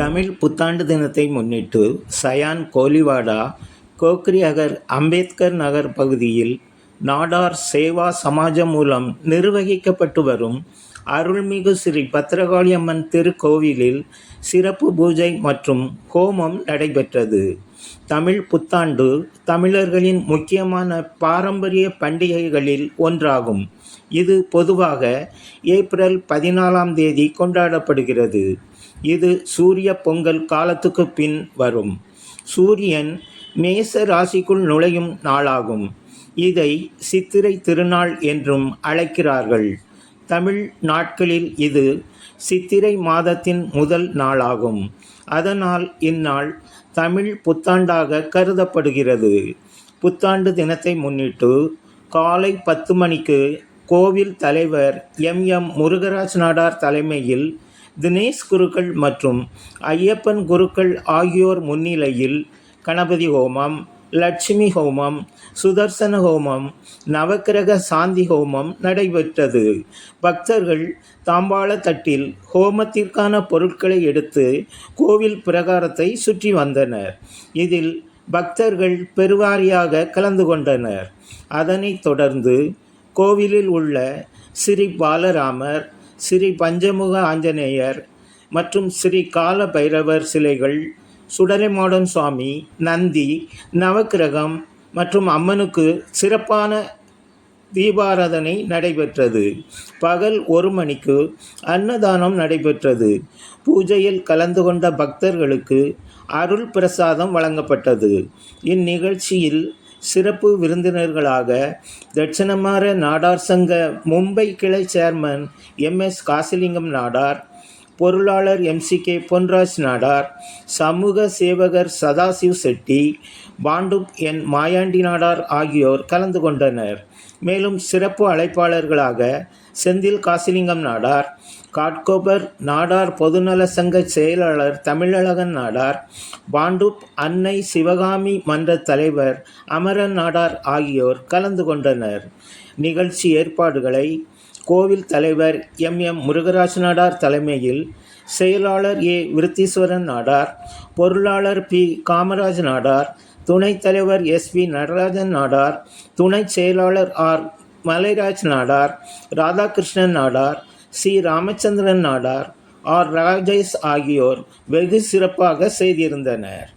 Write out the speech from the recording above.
தமிழ் புத்தாண்டு தினத்தை முன்னிட்டு சயான் கோலிவாடா கோக்ரி அகர் அம்பேத்கர் நகர் பகுதியில் நாடார் சேவா சமாஜம் மூலம் நிர்வகிக்கப்பட்டு வரும் அருள்மிகு ஸ்ரீ பத்திரகாளி அம்மன் திருக்கோவிலில் சிறப்பு பூஜை மற்றும் ஹோமம் நடைபெற்றது. தமிழ் புத்தாண்டு தமிழர்களின் முக்கியமான பாரம்பரிய பண்டிகைகளில் ஒன்றாகும். இது பொதுவாக ஏப்ரல் பதினாலாம் தேதி கொண்டாடப்படுகிறது. இது சூரிய பொங்கல் காலத்துக்கு பின் வரும். சூரியன் மேச ராசிக்குள் நுழையும் நாளாகும். இதை சித்திரை திருநாள் என்றும் அழைக்கிறார்கள். தமிழ் நாட்களில் இது சித்திரை மாதத்தின் முதல் நாளாகும். அதனால் இந்நாள் தமிழ் புத்தாண்டாக கருதப்படுகிறது. புத்தாண்டு தினத்தை முன்னிட்டு காலை பத்து மணிக்கு கோவில் தலைவர் எம் எம் முருகராஜ் நாடார் தலைமையில் தினேஷ் குருக்கள் மற்றும் ஐயப்பன் குருக்கள் ஆகியோர் முன்னிலையில் கணபதி ஹோமம் லட்சுமி ஹோமம் சுதர்சன ஹோமம் நவக்கிரக சாந்தி ஹோமம் நடைபெற்றது. பக்தர்கள் தாம்பாள தட்டில் ஹோமத்திற்கான பொருட்களை எடுத்து கோவில் பிரகாரத்தை சுற்றி வந்தனர். இதில் பக்தர்கள் பெருவாரியாக கலந்து கொண்டனர். அதனைத் தொடர்ந்து கோவிலில் உள்ள ஸ்ரீ பாலராமர் ஸ்ரீ பஞ்சமுக ஆஞ்சநேயர் மற்றும் ஸ்ரீ கால பைரவர் சிலைகள் சுடலைமாடன் சுவாமி நந்தி நவக்கிரகம் மற்றும் அம்மனுக்கு சிறப்பான தீபாராதனை நடைபெற்றது. பகல் ஒரு மணிக்கு அன்னதானம் நடைபெற்றது. பூஜையில் கலந்து கொண்ட பக்தர்களுக்கு அருள் பிரசாதம் வழங்கப்பட்டது. இந்நிகழ்ச்சியில் சிறப்பு விருந்தினர்களாக தட்சிணமார நாடார் சங்க மும்பை கிளை chairman M S Kasilingam Nadar பொருளாளர் எம்சிகே பொன்ராஜ் நாடார் சமூக சேவகர் சதாசிவ் செட்டி பாண்டுப் என். மாயாண்டி நாடார் ஆகியோர் கலந்து கொண்டனர். மேலும் சிறப்பு அழைப்பாளர்களாக செந்தில் காசிலிங்கம் நாடார் காட்கோபர் நாடார் பொதுநல சங்க செயலாளர் தமிழழகன் நாடார் பாண்டுப் அன்னை சிவகாமி மன்ற தலைவர் அமரன் நாடார் ஆகியோர் கலந்து கொண்டனர். நிகழ்ச்சி ஏற்பாடுகளை கோவில் தலைவர் எம். எம். முருகராஜ் நாடார் தலைமையில் செயலாளர் ஏ. விருத்தீஸ்வரன் நாடார் பொருளாளர் பி. காமராஜ் நாடார் துணைத் தலைவர் எஸ். வி. நடராஜன் நாடார் துணைச் செயலாளர் R. Malairaj Nadar Radhakrishnan Nadar C. Ramachandran Nadar R. Rajesh ஆகியோர் வெகு சிறப்பாக செய்திருந்தனர்.